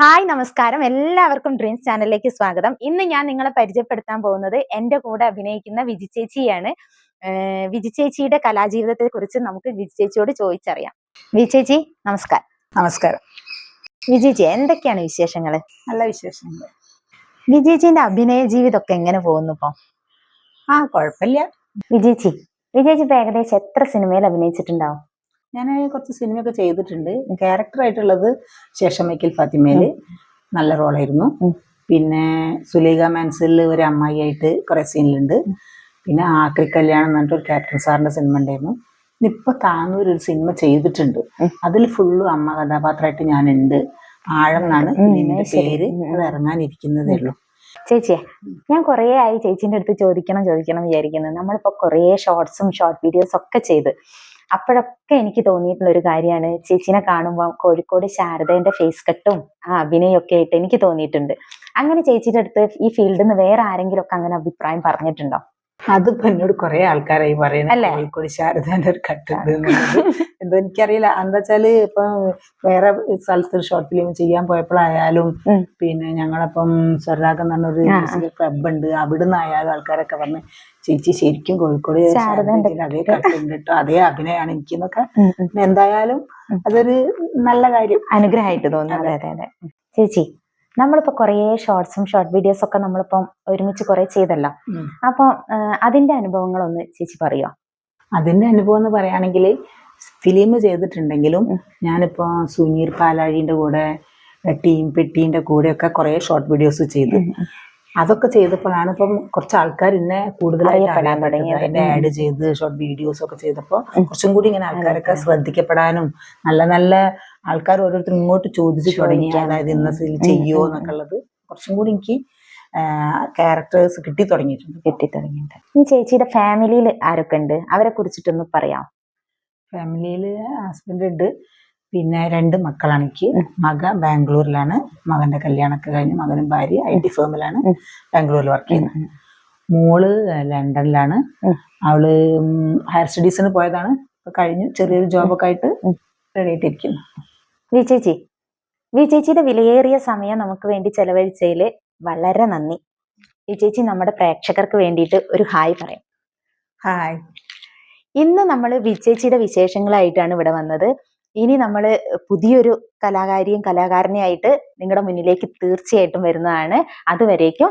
Hi നമസ്കാരം. എല്ലാവർക്കും dreams ചാനലിലേക്ക് സ്വാഗതം. ഇന്ന് ഞാൻ നിങ്ങളെ പരിചയപ്പെടുത്താൻ പോകുന്നത് എന്റെ കൂടെ അഭിനയിക്കുന്ന വിജി ചേച്ചിയാണ്. വിജി ചേച്ചിയുടെ കലാജീവിതത്തെ കുറിച്ച് നമുക്ക് വിജി ചേച്ചിയോട് ചോദിച്ചറിയാം. വിജി ചേച്ചി നമസ്കാരം. നമസ്കാരം. വിജി ചേച്ചി എന്തൊക്കെയാണ് വിശേഷങ്ങൾ നല്ല വിശേഷങ്ങൾ വിജി ചേച്ചിന്റെ അഭിനയ ജീവിതമൊക്കെ എങ്ങനെ പോകുന്നു ഇപ്പോ? ആ കുഴപ്പമില്ല. വിജി ചേച്ചി വിജി ചേച്ചി ഇപ്പൊ ഏകദേശം എത്ര സിനിമയിൽ അഭിനയിച്ചിട്ടുണ്ടാവും? ഞാൻ കുറച്ച് സിനിമയൊക്കെ ചെയ്തിട്ടുണ്ട്. ക്യാരക്ടർ ആയിട്ടുള്ളത് ശേഷമൈക്കൽ ഫാത്തിമയിൽ നല്ല റോളായിരുന്നു. പിന്നെ സുലേഖ മാൻസിൽ ഒരു അമ്മായിയായിട്ട് കുറെ സീനിലുണ്ട്. പിന്നെ ആക്രി കല്യാണം എന്ന് പറഞ്ഞിട്ട് ഒരു ക്യാപ്റ്റൻ സാറിന്റെ സിനിമ ഉണ്ടായിരുന്നു. ഇപ്പൊ താനൂർ ഒരു സിനിമ ചെയ്തിട്ടുണ്ട്. അതിൽ ഫുള്ള് അമ്മ കഥാപാത്രമായിട്ട് ഞാനുണ്ട്. ആഴം എന്നാണ് പേര്. അത് ഇറങ്ങാനിരിക്കുന്നതേ ഉള്ളൂ. ചേച്ചിയെ ഞാൻ കുറേ ആയി ചേച്ചിന്റെ അടുത്ത് ചോദിക്കണം ചോദിക്കണം വിചാരിക്കുന്നത് നമ്മളിപ്പോ കുറേ ഷോർട്സും ഷോർട്ട് വീഡിയോസ് ഒക്കെ ചെയ്ത്. അപ്പോഴൊക്കെ എനിക്ക് തോന്നിയിട്ടുള്ള ഒരു കാര്യമാണ് ചേച്ചിനെ കാണുമ്പോൾ കോഴിക്കോട് ശാരദേന്റെ ഫേസ് കട്ടും ആ അഭിനയൊക്കെ ആയിട്ട് എനിക്ക് തോന്നിയിട്ടുണ്ട്. അങ്ങനെ ചേച്ചിയുടെ അടുത്ത് ഈ ഫീൽഡിൽ നിന്ന് വേറെ ആരെങ്കിലും ഒക്കെ അങ്ങനെ അഭിപ്രായം പറഞ്ഞിട്ടുണ്ടോ? അതിപ്പോ എന്നോട് കുറെ ആൾക്കാരായി പറയുന്നത്? കോഴിക്കോട് ശാരദാന്റെ ഒരു കട്ടുണ്ട് എന്തോ എനിക്കറിയില്ല. എന്താ വെച്ചാൽ ഇപ്പൊ വേറെ സ്ഥലത്ത് ഷോർട്ട് ഫിലിം ചെയ്യാൻ പോയപ്പോഴായാലും പിന്നെ ഞങ്ങളപ്പം സ്വരാഗം എന്ന് പറഞ്ഞൊരു ക്ലബ് ഉണ്ട്. അവിടുന്ന് ആയാലും ആൾക്കാരൊക്കെ പറഞ്ഞ് ചേച്ചി ശരിക്കും കോഴിക്കോട് ശാരദാന്റെ അതേ കട്ടുണ്ട് കേട്ടോ അതേ അഭിനയാണ് എനിക്കെന്നൊക്കെ. എന്തായാലും. അതൊരു നല്ല കാര്യം. അനുഗ്രഹമായിട്ട് തോന്നുന്നു. അതെ അതെ അതെ. ചേച്ചി നമ്മളിപ്പോ കുറേ ഷോർട്സും ഷോർട്ട് വീഡിയോസ് ഒക്കെ നമ്മളിപ്പം ഒരുമിച്ച് കുറെ ചെയ്തല്ലോ. അതിന്റെ അനുഭവങ്ങളൊന്ന് ചേച്ചി പറയോ? അതിന്റെ അനുഭവം എന്ന് പറയുകയാണെങ്കിൽ ഫിലിം ചെയ്തിട്ടുണ്ടെങ്കിലും. ഞാനിപ്പോ സുനീർ പാലാഴിന്റെ കൂടെ ടീം പെട്ടീന്റെ ഒക്കെ കുറെ ഷോർട്ട് വീഡിയോസ് ചെയ്തു. അതൊക്കെ ചെയ്തപ്പോഴാണ് ഇപ്പം കുറച്ച് ആൾക്കാർ എന്നെ കൂടുതലായി അറിയാൻ തുടങ്ങിയത്. ആഡ് ചെയ്ത് ഷോർട്ട് വീഡിയോസ് ഒക്കെ ചെയ്തപ്പോൾ കുറച്ചും കൂടി ഇങ്ങനെ ആൾക്കാരൊക്കെ. ശ്രദ്ധിക്കപ്പെടാനും നല്ല നല്ല ആൾക്കാർ ഓരോരുത്തർ ഇങ്ങോട്ട് ചോദിച്ചു തുടങ്ങി. അതായത് ഇന്ന സീൽ ചെയ്യുമോ. എന്നൊക്കെ ഉള്ളത് കുറച്ചും കൂടി എനിക്ക് ക്യാരക്ടേഴ്സ് കിട്ടി തുടങ്ങിയിട്ടുണ്ട്. കിട്ടി തുടങ്ങിയിട്ടുണ്ട് ഈ ചേച്ചിയുടെ ഫാമിലിയിൽ ആരൊക്കെ ഉണ്ട്? അവരെ കുറിച്ചിട്ടൊന്ന് പറയാം ഫാമിലിയിൽ ഹസ്ബൻഡ് ഉണ്ട്. പിന്നെ രണ്ട് മക്കളാണ് എനിക്ക്. മക ബാംഗ്ലൂരിലാണ്. മകന്റെ കല്യാണമൊക്കെ കഴിഞ്ഞ് മകനും ഭാര്യ ഐ ടി ഫേമിലാണ് ബാംഗ്ലൂരിൽ വർക്ക് ചെയ്യുന്നത്. മോൾ ലണ്ടനിലാണ്. അവൾ ഹയർ സ്റ്റഡീസിന് പോയതാണ്. കഴിഞ്ഞു. ചെറിയൊരു ജോബൊക്കെ ആയിട്ട്. റെഡി ആയിട്ടിരിക്കുന്നു. വി ചേച്ചി വി ചേച്ചിയുടെ വിലയേറിയ സമയം നമുക്ക് വേണ്ടി ചെലവഴിച്ചതിൽ വളരെ നന്ദി. വി ചേച്ചി നമ്മുടെ പ്രേക്ഷകർക്ക് വേണ്ടിയിട്ട് ഒരു ഹായ് പറയാം. ഹായ്. ഇന്ന് നമ്മൾ വിജേച്ചിയുടെ വിശേഷങ്ങളായിട്ടാണ് ഇവിടെ വന്നത്. ഇനി നമ്മൾ പുതിയൊരു കലാകാരിയും കലാകാരനെയായിട്ട് നിങ്ങളുടെ മുന്നിലേക്ക് തീർച്ചയായിട്ടും വരുന്നതാണ്. അതുവരേക്കും